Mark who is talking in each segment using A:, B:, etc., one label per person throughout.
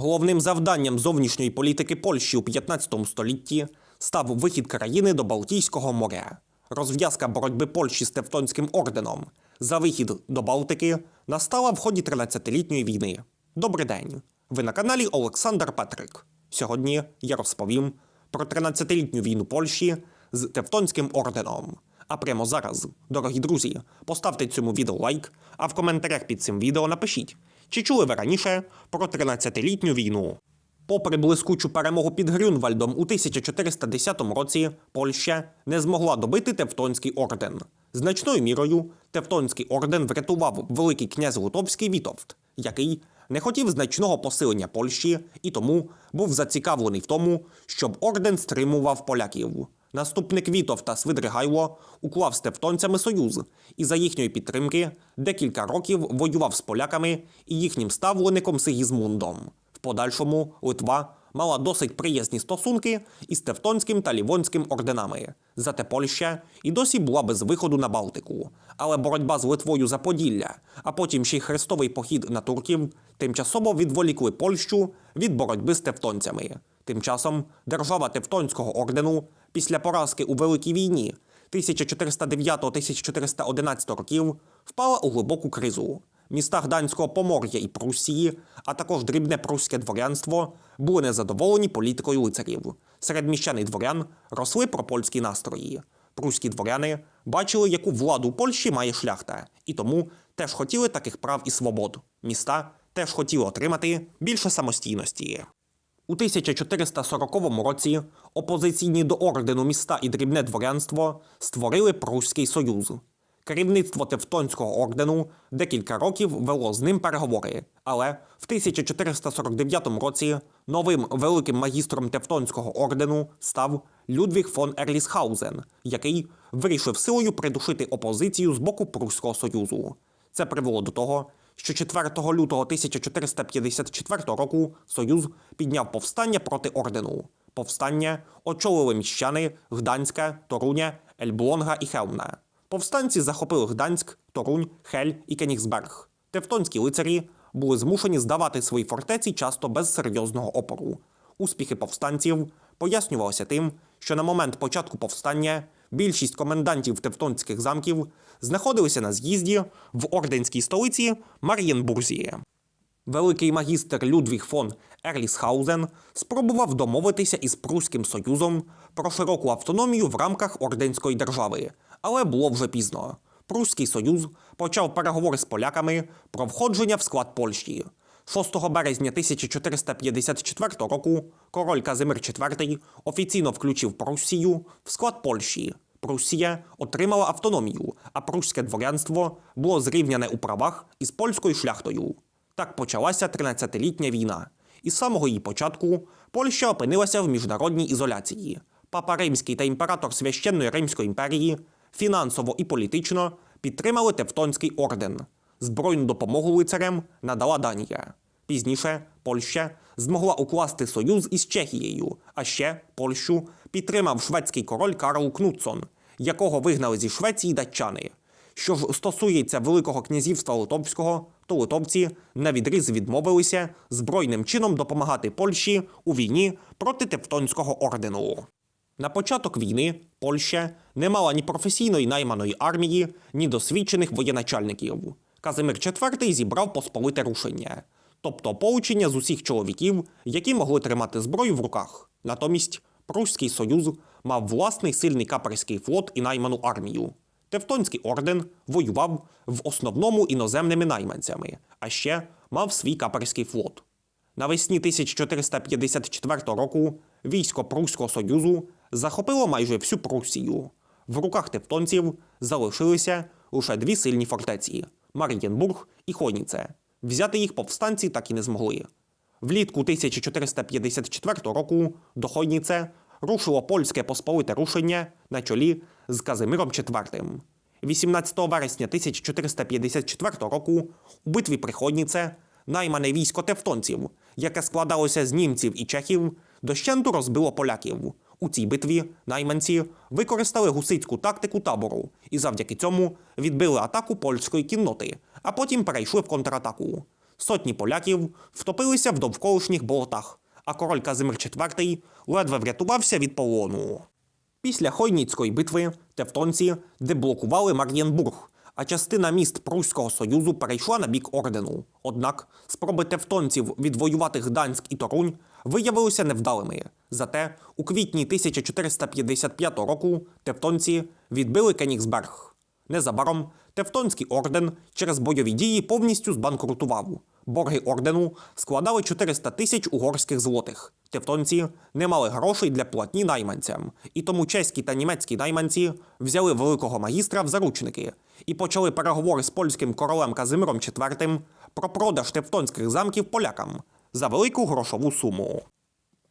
A: Головним завданням зовнішньої політики Польщі у 15 столітті став вихід країни до Балтійського моря. Розв'язка боротьби Польщі з Тевтонським орденом за вихід до Балтики настала в ході 13-літньої війни. Добрий день! Ви на каналі Олександр Петрик. Сьогодні я розповім про 13-літню війну Польщі з Тевтонським орденом. А прямо зараз, дорогі друзі, поставте цьому відео лайк, а в коментарях під цим відео напишіть, чи чули ви раніше про 13-літню війну. Попри блискучу перемогу під Грюнвальдом у 1410 році, Польща не змогла добити Тевтонський орден. Значною мірою Тевтонський орден врятував Великий князь Литовський Вітовт, який не хотів значного посилення Польщі і тому був зацікавлений в тому, щоб орден стримував поляків. Наступник Вітовта Свидригайло уклав з тевтонцями союз і за їхньої підтримки декілька років воював з поляками і їхнім ставлеником Сигізмундом. В подальшому Литва мала досить приязні стосунки із Тевтонським та Лівонським орденами. Зате Польща і досі була без виходу на Балтику. Але боротьба з Литвою за Поділля, а потім ще й хрестовий похід на турків тимчасово відволікли Польщу від боротьби з тевтонцями. Тим часом держава Тевтонського ордену після поразки у Великій війні 1409-1411 років впала у глибоку кризу. Міста Гданського Помор'я і Пруссії, а також дрібне прусське дворянство були незадоволені політикою лицарів. Серед міщан і дворян росли пропольські настрої. Пруські дворяни бачили, яку владу у Польщі має шляхта, і тому теж хотіли таких прав і свобод. Міста теж хотіли отримати більше самостійності. У 1440 році опозиційні до ордену міста і дрібне дворянство створили Пруський союз. Керівництво Тевтонського ордену декілька років вело з ним переговори, але в 1449 році новим великим магістром Тевтонського ордену став Людвіг фон Ерлісхаузен, який вирішив силою придушити опозицію з боку Пруського союзу. Це привело до того, що 4 лютого 1454 року Союз підняв повстання проти ордену. Повстання очолили міщани Гданська, Торуня, Ельблонга і Хелмна. Повстанці захопили Гданськ, Торунь, Хель і Кенігсберг. Тевтонські лицарі були змушені здавати свої фортеці часто без серйозного опору. Успіхи повстанців пояснювалися тим, що на момент початку повстання більшість комендантів тевтонських замків знаходилися на з'їзді в орденській столиці Мар'єнбурзі. Великий магістр Людвіг фон Ерлісхаузен спробував домовитися із Пруським Союзом про широку автономію в рамках Орденської держави, але було вже пізно. Пруський Союз почав переговори з поляками про входження в склад Польщі. 6 березня 1454 року король Казимир IV офіційно включив Пруссію в склад Польщі. Пруссія отримала автономію, а прусське дворянство було зрівняне у правах із польською шляхтою. Так почалася 13-літня війна. Із самого її початку Польща опинилася в міжнародній ізоляції. Папа Римський та імператор Священної Римської імперії фінансово і політично підтримали Тевтонський орден. Збройну допомогу лицарям надала Данія. Пізніше Польща змогла укласти союз із Чехією, а ще Польщу підтримав шведський король Карл Кнутсон, якого вигнали зі Швеції датчани. Що ж стосується Великого князівства Литовського, то литовці на відріз відмовилися збройним чином допомагати Польщі у війні проти Тевтонського ордену. На початок війни Польща не мала ні професійної найманої армії, ні досвідчених воєначальників. Казимир IV зібрав посполите рушення, тобто поучення з усіх чоловіків, які могли тримати зброю в руках. Натомість Пруський Союз мав власний сильний каперський флот і найману армію. Тевтонський орден воював в основному іноземними найманцями, а ще мав свій каперський флот. Навесні 1454 року військо Пруського Союзу захопило майже всю Пруссію. В руках тевтонців залишилися лише дві сильні фортеці Мар'єнбург і Хоніце. Взяти їх повстанці так і не змогли. Влітку 1454 року до Хойніце рушило польське посполите рушення на чолі з Казимиром IV. 18 вересня 1454 року у битві при Ходніце наймане військо тевтонців, яке складалося з німців і чехів, дощенту розбило поляків. У цій битві найманці використали гусицьку тактику табору і завдяки цьому відбили атаку польської кінноти, а потім перейшли в контратаку. Сотні поляків втопилися в довколишніх болотах, а король Казимир IV ледве врятувався від полону. Після Хойніцької битви тевтонці деблокували Мар'єнбург, а частина міст Пруського Союзу перейшла на бік ордену. Однак спроби тевтонців відвоювати Гданськ і Торунь виявилися невдалими. Зате у квітні 1455 року тевтонці відбили Кенігсберг. Незабаром Тевтонський орден через бойові дії повністю збанкрутував. Борги ордену складали 400 тисяч угорських злотих. Тевтонці не мали грошей для платні найманцям, і тому чеські та німецькі найманці взяли великого магістра в заручники і почали переговори з польським королем Казимиром IV про продаж тевтонських замків полякам за велику грошову суму.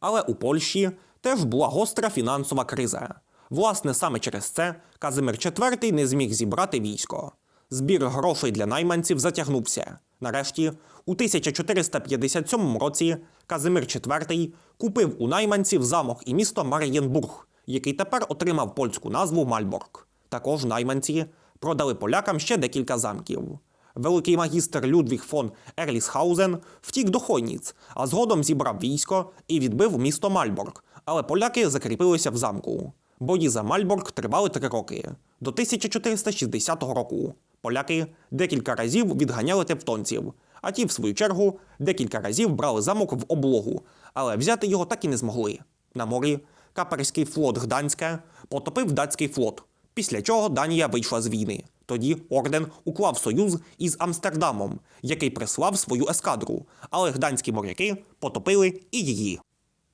A: Але у Польщі теж була гостра фінансова криза. Власне, саме через це Казимир IV не зміг зібрати військо. Збір грошей для найманців затягнувся. Нарешті, у 1457 році Казимир IV купив у найманців замок і місто Мар'єнбург, який тепер отримав польську назву Мальборг. Також найманці продали полякам ще декілька замків. Великий магістр Людвіг фон Ерлісхаузен втік до Хойніц, а згодом зібрав військо і відбив місто Мальборг, але поляки закріпилися в замку. Бої за Мальборг тривали три роки до 1460 року. Поляки декілька разів відганяли тевтонців, а ті, в свою чергу, декілька разів брали замок в облогу, але взяти його так і не змогли. На морі каперський флот Гданська потопив датський флот, після чого Данія вийшла з війни. Тоді орден уклав союз із Амстердамом, який прислав свою ескадру, але гданські моряки потопили і її.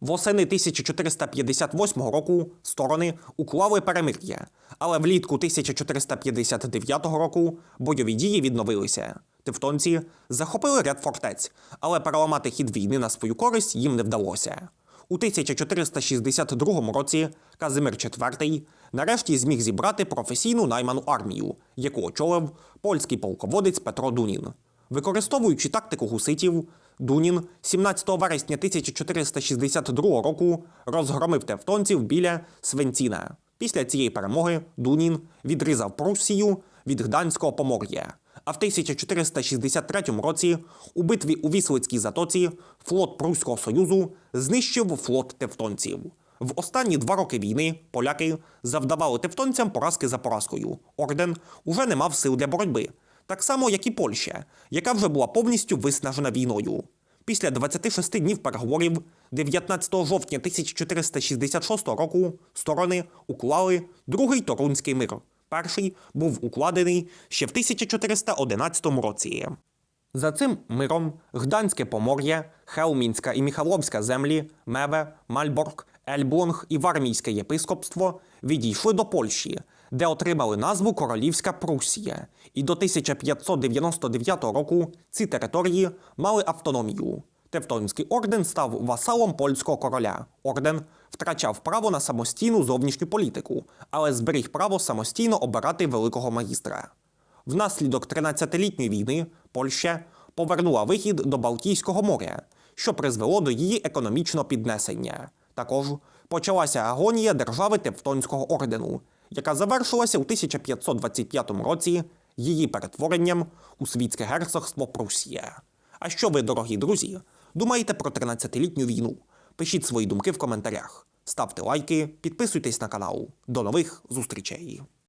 A: Восени 1458 року сторони уклали перемир'я, але влітку 1459 року бойові дії відновилися. Тевтонці захопили ряд фортець, але переламати хід війни на свою користь їм не вдалося. У 1462 році Казимир IV нарешті зміг зібрати професійну найману армію, яку очолив польський полководець Петро Дунін. Використовуючи тактику гуситів, Дунін 17 вересня 1462 року розгромив тевтонців біля Свенціна. Після цієї перемоги Дунін відрізав Пруссію від Гданського помор'я. А в 1463 році у битві у Віслицькій затоці флот Пруського Союзу знищив флот тевтонців. В останні два роки війни поляки завдавали тевтонцям поразки за поразкою. Орден уже не мав сил для боротьби, так само як і Польща, яка вже була повністю виснажена війною. Після 26 днів переговорів 19 жовтня 1466 року сторони уклали другий Торунський мир. Перший був укладений ще в 1411 році. За цим миром Гданське Помор'я, Хелмінська і Міхаловська землі, Меве, Мальборг, Ельблонг і Вармійське єпископство відійшли до Польщі, де отримали назву Королівська Прусія, і до 1599 року ці території мали автономію. Тевтонський орден став васалом польського короля. Орден втрачав право на самостійну зовнішню політику, але зберіг право самостійно обирати великого магістра. Внаслідок 13-літньої війни Польща повернула вихід до Балтійського моря, що призвело до її економічного піднесення. Також почалася агонія держави Тевтонського ордену, яка завершилася у 1525 році її перетворенням у світське герцогство Прусія. А що ви, дорогі друзі, думаєте про 13-літню війну? Пишіть свої думки в коментарях, ставте лайки, підписуйтесь на канал. До нових зустрічей!